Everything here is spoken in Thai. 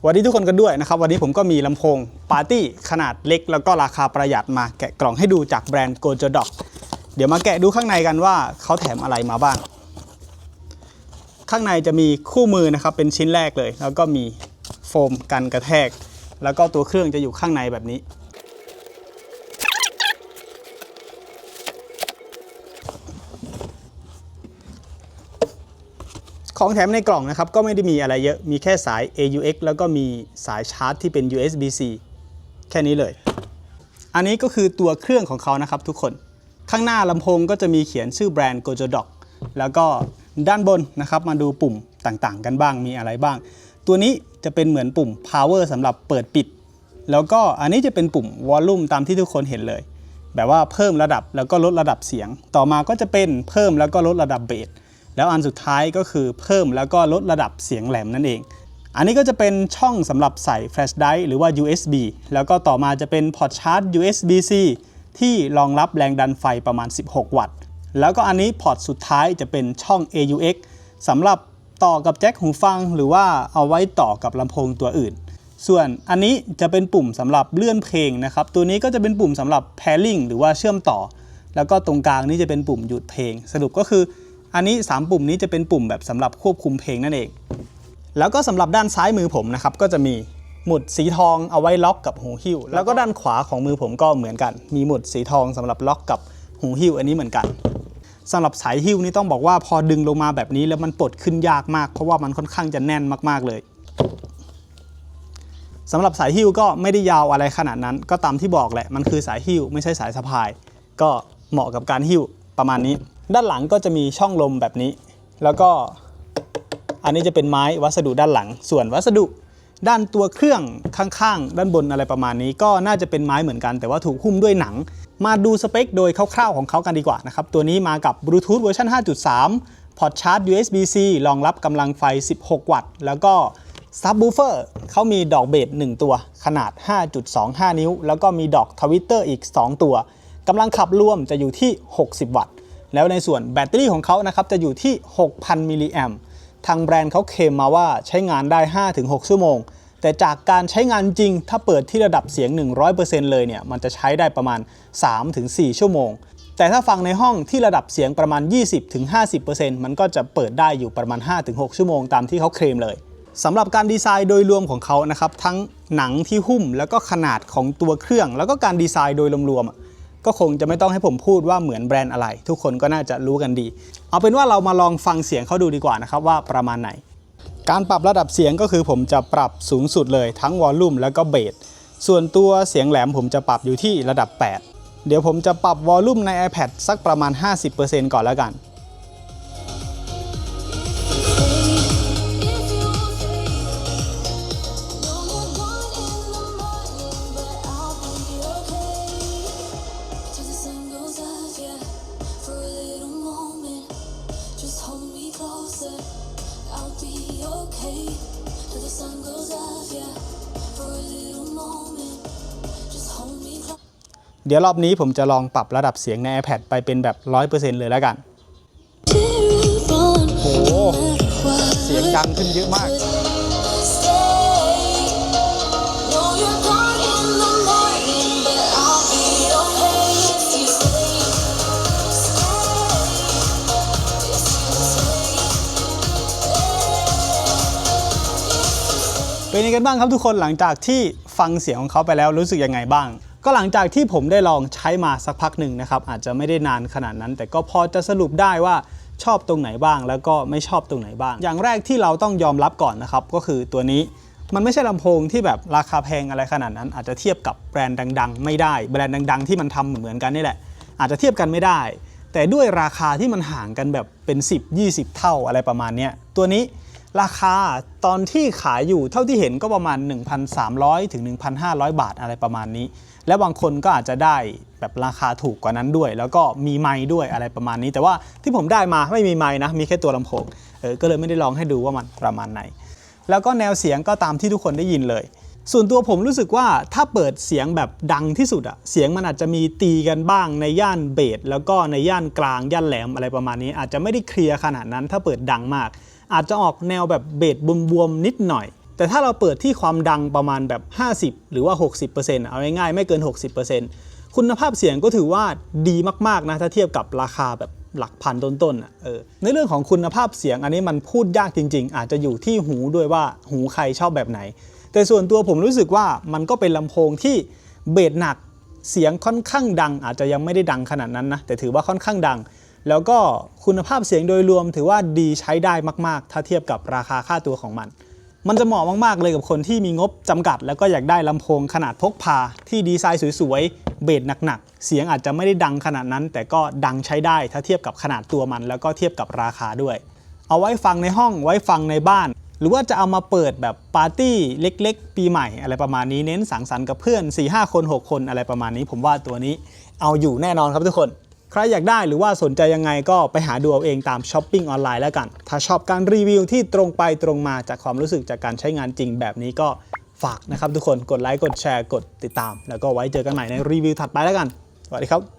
สวัสดีทุกคนกันด้วยนะครับ วันนี้ผมก็มีลำโพงปาร์ตี้ขนาดเล็ก แล้วก็ราคาประหยัดมาแกะกล่องให้ดูจากแบรนด์ g o j o d o c เดี๋ยวมาแกะดูข้างในกันว่าเขาแถมอะไรมาบ้าง ข้างในจะมีคู่มือนะครับเป็นชิ้นแรกเลย แล้วก็มีโฟมกันกระแทก แล้วก็ตัวเครื่องจะอยู่ข้างในแบบนี้ ของแถมในกล่องนะครับก็ไม่ได้มีอะไรเยอะมีแค่สาย AUX แล้วก็มีสายชาร์จที่เป็น USB-C แค่นี้เลย อันนี้ก็คือตัวเครื่องของเขานะครับทุกคน ข้างหน้าลำโพงก็จะมีเขียนชื่อแบรนด์ Gojodoc แล้วก็ด้านบนนะครับมาดูปุ่มต่างๆ กันบ้างมีอะไรบ้าง ตัวนี้จะเป็นเหมือนปุ่ม power สำหรับเปิดปิด แล้วก็อันนี้จะเป็นปุ่ม volume ตามที่ทุกคนเห็นเลย แบบว่าเพิ่มระดับแล้วก็ลดระดับเสียง ต่อมาก็จะเป็นเพิ่มแล้วก็ลดระดับเบส แล้วอันสุดท้ายก็คือเพิ่มแล้วก็ลดระดับเสียงแหลมนั่นเอง อันนี้ก็จะเป็นช่องสำหรับใส่แฟลชไดร์หรือว่า USB แล้วก็ต่อมาจะเป็นพอร์ตชาร์จ USB-C ที่รองรับแรงดันไฟประมาณ 16 วัตต์ แล้วก็อันนี้พอร์ตสุดท้ายจะเป็นช่อง AUX สำหรับต่อกับแจ็คหูฟัง หรือว่าเอาไว้ต่อกับลำโพงตัวอื่น ส่วนอันนี้จะเป็นปุ่มสำหรับเลื่อนเพลงนะครับ ตัวนี้ก็จะเป็นปุ่มสำหรับ pairing หรือว่าเชื่อมต่อ แล้วก็ตรงกลางนี่จะเป็นปุ่มหยุดเพลง สรุปก็คือ อันนี้ 3 ปุ่มนี้จะเป็นปุ่มแบบสำหรับควบคุมเพลงนั่นเอง แล้วก็สำหรับด้านซ้ายมือผมนะครับก็จะมีหมุดสีทองเอาไว้ล็อกกับหูหิ้ว แล้วก็ด้านขวาของมือผมก็เหมือนกัน มีหมุดสีทองสำหรับล็อกกับหูหิ้วอันนี้เหมือนกันสำหรับสายหิ้วนี่ต้องบอกว่าพอดึงลงมาแบบนี้แล้วมันปลดขึ้นยากมาก เพราะว่ามันค่อนข้างจะแน่นมากๆเลยสำหรับสายหิ้วก็ไม่ได้ยาวอะไรขนาดนั้น ก็ตามที่บอกแหละมันคือสายหิ้วไม่ใช่สายสะพาย ก็เหมาะกับการหิ้วประมาณนี้ ด้านหลังก็จะมีช่องลมแบบนี้ แล้วก็อันนี้จะเป็นไม้วัสดุด้านหลัง ส่วนวัสดุด้านตัวเครื่องข้างๆ ด้านบนอะไรประมาณนี้ ก็น่าจะเป็นไม้เหมือนกัน แต่ว่าถูกหุ้มด้วยหนัง มาดูสเปคโดยคร่าวๆของเขากันดีกว่านะครับ ตัวนี้มากับบลูทูธเวอร์ชัน5.3 พอร์ตชาร์จ USB-C รองรับกำลังไฟ 16 วัตต์ แล้วก็ซับบูเฟอร์เขามีดอกเบส1ตัว ขนาด 5.25 นิ้ว แล้วก็มีดอกทวิตเตอร์อีก 2 ตัวกำลังขับรวมจะอยู่ที่ 60 วัตต์ แล้วในส่วนแบตเตอรี่ของเขานะครับจะอยู่ที่ 6,000 มิลลิแอมทางแบรนด์เขาเคลมมาว่าใช้งานได้ 5-6 ชั่วโมง แต่จากการใช้งานจริง ถ้าเปิดที่ระดับเสียง 100%เลยเนี่ยมันจะใช้ได้ประมาณ 3-4 ชั่วโมง แต่ถ้าฟังในห้องที่ระดับเสียงประมาณ 20-50%มันก็จะเปิดได้อยู่ประมาณ 5-6 ชั่วโมงตามที่เขาเคลมเลยสำหรับการดีไซน์โดยรวมของเขานะครับทั้งหนังที่หุ้มแล้วก็ขนาดของตัวเครื่อง แล้วก็การดีไซน์โดยรวมๆ ก็คงจะไม่ต้องให้ผมพูดว่าเหมือนแบรนด์อะไร ทุกคนก็น่าจะรู้กันดี เอาเป็นว่าเรามาลองฟังเสียงเขาดูดีกว่านะครับว่าประมาณไหน การปรับระดับเสียงก็คือผมจะปรับสูงสุดเลยทั้งวอลลุ่มแล้วก็เบสส่วนตัวเสียงแหลมผมจะปรับอยู่ที่ระดับ 8 เดี๋ยวผมจะปรับวอลลุ่มใน iPad สักประมาณ 50%ก่อนแล้วกัน เดี๋ยวรอบนี้ผมจะลองปรับระดับเสียงใน iPad ไปเป็นแบบ 100%เลยแล้วกัน โอ้โห เสียงดังขึ้นเยอะมาก เป็นยังไงกันบ้างครับทุกคนหลังจากที่ฟังเสียงของเขาไปแล้วรู้สึกยังไงบ้าง ก็หลังจากที่ผมได้ลองใช้มาสักพักหนึ่งนะครับอาจจะไม่ได้นานขนาดนั้น แต่ก็พอจะสรุปได้ว่าชอบตรงไหนบ้าง แล้วก็ไม่ชอบตรงไหนบ้าง อย่างแรกที่เราต้องยอมรับก่อนนะครับก็คือตัวนี้มันไม่ใช่ลำโพงที่แบบราคาแพงอะไรขนาดนั้น อาจจะเทียบกับแบรนด์ดัง ๆ ไม่ได้แบรนด์ดัง ๆ ที่มันทำเหมือนกันนี่แหละ อาจจะเทียบกันไม่ได้ แต่ด้วยราคาที่มันห่างกันแบบเป็น 10 20 เท่าอะไรประมาณนี้ตัวนี้ ราคาตอนที่ขายอยู่เท่าที่เห็นก็ประมาณ 1,300 ถึง 1,500 บาทอะไรประมาณนี้ และบางคนก็อาจจะได้แบบราคาถูกกว่านั้นด้วย แล้วก็มีไม้ด้วยอะไรประมาณนี้ แต่ว่าที่ผมได้มาไม่มีไม้นะ มีแค่ตัวลำโพงเออก็เลยไม่ได้ลองให้ดูว่ามันประมาณไหน แล้วก็แนวเสียงก็ตามที่ทุกคนได้ยินเลย ส่วนตัวผมรู้สึกว่าถ้าเปิดเสียงแบบดังที่สุดอะเสียงมันอาจจะมีตีกันบ้างในย่านเบสแล้วก็ในย่านกลางย่านแหลมอะไรประมาณนี้ อาจจะไม่ได้เคลียร์ขนาดนั้น ถ้าเปิดดังมาก อาจจะออกแนวแบบเบสบวมๆนิดหน่อย แต่ถ้าเราเปิดที่ความดังประมาณแบบ 50 หรือว่า 60%เอาง่ายๆไม่เกิน 60%คุณภาพเสียงก็ถือว่าดีมากๆนะถ้าเทียบกับราคาแบบหลักพันต้นๆอะเออในเรื่องของคุณภาพเสียงอันนี้มันพูดยากจริง ๆ อาจจะอยู่ที่หูด้วยว่าหูใครชอบแบบไหน แต่ส่วนตัวผมรู้สึกว่ามันก็เป็นลำโพงที่เบสหนักเสียงค่อนข้างดัง อาจจะยังไม่ได้ดังขนาดนั้นนะแต่ถือว่าค่อนข้างดัง แล้วก็คุณภาพเสียงโดยรวมถือว่าดีใช้ได้มากๆ ถ้าเทียบกับราคาค่าตัวของมัน มันจะเหมาะมากๆเลยกับคนที่มีงบจำกัด แล้วก็อยากได้ลำโพงขนาดพกพา ที่ดีไซน์สวยๆ เบสหนักๆ เสียงอาจจะไม่ได้ดังขนาดนั้น แต่ก็ดังใช้ได้ถ้าเทียบกับขนาดตัวมัน แล้วก็เทียบกับราคาด้วย เอาไว้ฟังในห้องไว้ฟังในบ้านหรือว่าจะเอามาเปิดแบบปาร์ตี้เล็กๆ ปีใหม่อะไรประมาณนี้เน้นสังสรรค์กับเพื่อน 4-5 คน 6 คนอะไรประมาณนี้ ผมว่าตัวนี้เอาอยู่แน่นอนครับทุกคน ใครอยากได้หรือว่าสนใจยังไงก็ไปหาดูเอาเองตามช้อปปิ้งออนไลน์แล้วกัน ถ้าชอบการรีวิวที่ตรงไปตรงมาจากความรู้สึกจากการใช้งานจริงแบบนี้ก็ฝากนะครับทุกคนกดไลค์กดแชร์กดติดตาม แล้วก็ไว้เจอกันใหม่ในรีวิวถัดไปแล้วกันสวัสดีครับ